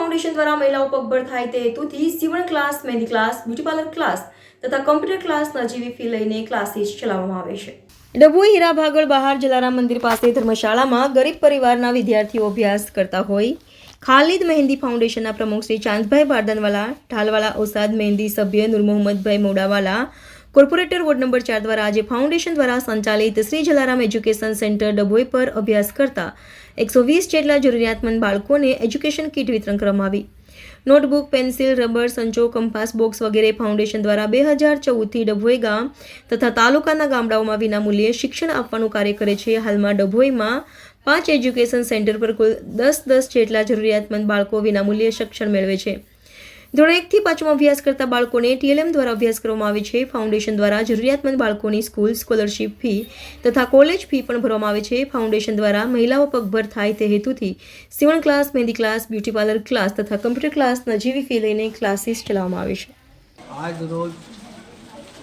Foundation દ્વારા મહિલાઓ પગભર થાય તે હેતુથી સીવણ class mehndi class beauty parlour class તથા કોમ્પ્યુટર ક્લાસ નજીવી ફી લઈને ક્લાસીસ ચલાવવામાં આવે છે. ડભોઈ હીરા ભાગળ બહાર જલારામ મંદિર પાસે ધર્મશાળામાં ગરીબ પરિવારના વિદ્યાર્થીઓ અભ્યાસ કરતા હોય ખાલિદ મહેંદી ફાઉન્ડેશનના પ્રમુખ શ્રી ચાંદભાઈ બારદાનવાલા ઢાલવાલા ઓસાદ મહેંદી સભ્ય Noor Mohammadbhai Modawala corporator ward number ચાર દ્વારા આજે ફાઉન્ડેશન દ્વારા સંચાલિત શ્રી જલારામ એજ્યુકેશન સેન્ટર ડભોઈ પર અભ્યાસ કરતા એકસો વીસ જેટલા જરૂરિયાતમંદ બાળકોને એજ્યુકેશન કીટ વિતરણ કરવામાં આવી. નોટબુક, પેન્સિલ, રબર, સંચો, કંપાસ બોક્સ વગેરે ફાઉન્ડેશન દ્વારા બે હજાર ચૌદથી ડભોઈ ગામ તથા તાલુકાના ગામડાઓમાં વિનામૂલ્યે શિક્ષણ આપવાનું કાર્ય કરે છે. હાલમાં ડભોઈમાં પાંચ એજ્યુકેશન સેન્ટર પર કુલ દસ દસ જેટલા જરૂરિયાતમંદ બાળકો વિનામૂલ્યે શિક્ષણ મેળવે છે. ધોરણ એકથી પાંચમાં અભ્યાસ કરતા બાળકોને ટીએલએમ દ્વારા અભ્યાસ કરવામાં આવે છે. ફાઉન્ડેશન દ્વારા જરૂરિયાતમંદ બાળકોની સ્કૂલ સ્કોલરશીપ ફી તથા કોલેજ ફી પણ ભરવામાં આવે છે. ફાઉન્ડેશન દ્વારા મહિલાઓ પગભર થાય તે હેતુથી સીવણ class mehndi class beauty parlour class તથા કમ્પ્યુટર ક્લાસ નજીવી ફી લઈને ક્લાસીસ ચલાવવામાં આવે છે. આજ રોજ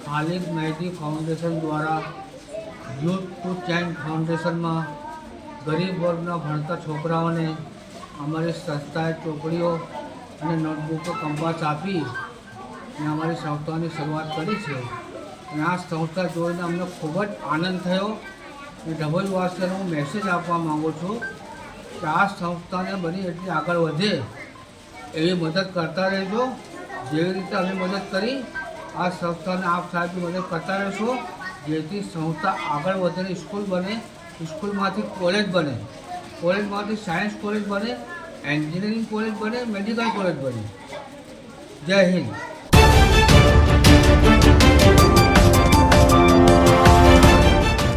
ખાલિદ મહેદી ફાઉન્ડેશન દ્વારા યુથ ટુ ચેન્જ ફાઉન્ડેશનમાં ગરીબ વર્ગના ભણતા છોકરાઓને અમારી સંસ્થાએ ચોપડીઓ અને નોટબુકો કંપાસ આપી અને અમારી સંસ્થાની શરૂઆત કરી છે. અને આ સંસ્થા જોઈને અમને ખૂબ જ આનંદ થયો. અને ડબલ વાસને હું મેસેજ આપવા માગું છું કે આ સંસ્થાને બની એટલી આગળ વધે એવી મદદ કરતા રહેજો. જેવી રીતે અમે મદદ કરી, આ સંસ્થાને આપ સાહેબની મદદ કરતા રહેશો. જેથી સંસ્થા આગળ વધીને સ્કૂલ બને. સ્કૂલમાંથી કોલેજ બને. કોલેજમાંથી સાયન્સ કોલેજ બને. ইঞ্জিনিয়ারিং কলেজ বাড়ি মেডিকেল কলেজ বাড়ি জয় হিন্দ।